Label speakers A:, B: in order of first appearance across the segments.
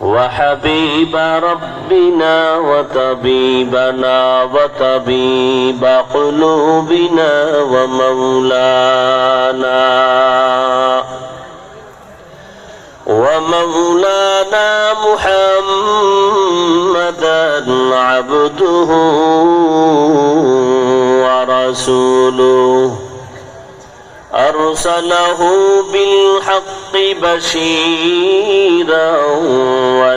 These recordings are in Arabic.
A: وحبيب ربنا وطبيبنا وطبيب قلوبنا ومولانا ومولانا محمدا عبده ورسوله. أرسله بالحق بشيرا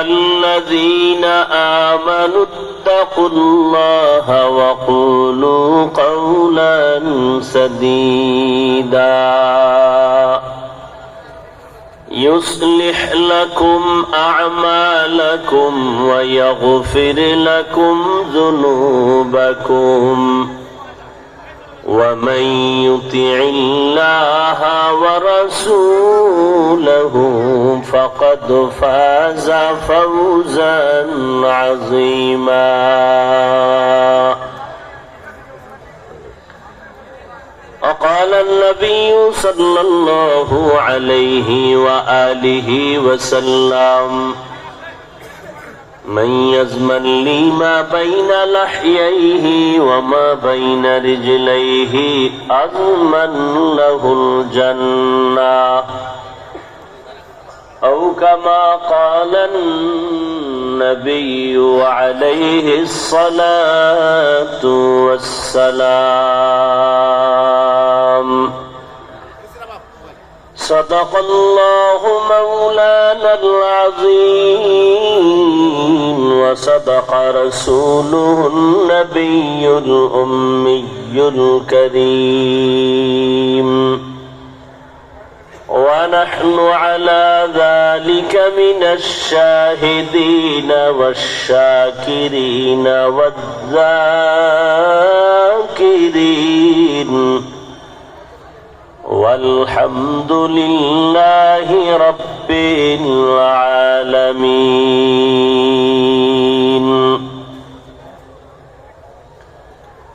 A: الذين آمنوا اتقوا الله وقولوا قولا سديدا. يصلح لكم أعمالكم ويغفر لكم ذنوبكم. ومن يطع الله ورسوله فقد فاز فوزا عظيما. وقال النبي صلى الله عليه وآله وسلم من يزمن لي ما بين لحييه وما بين رجليه أضمن له الجنة. أو كما قال النبي عليه الصلاة والسلام. صدق الله مولانا العظيم. وصدق رسوله النبي الأمي الكريم. ونحن على ذلك من الشاهدين والشاكرين والذاكرين. والحمد لله رب العالمين. الْمُؤْمِنِينَ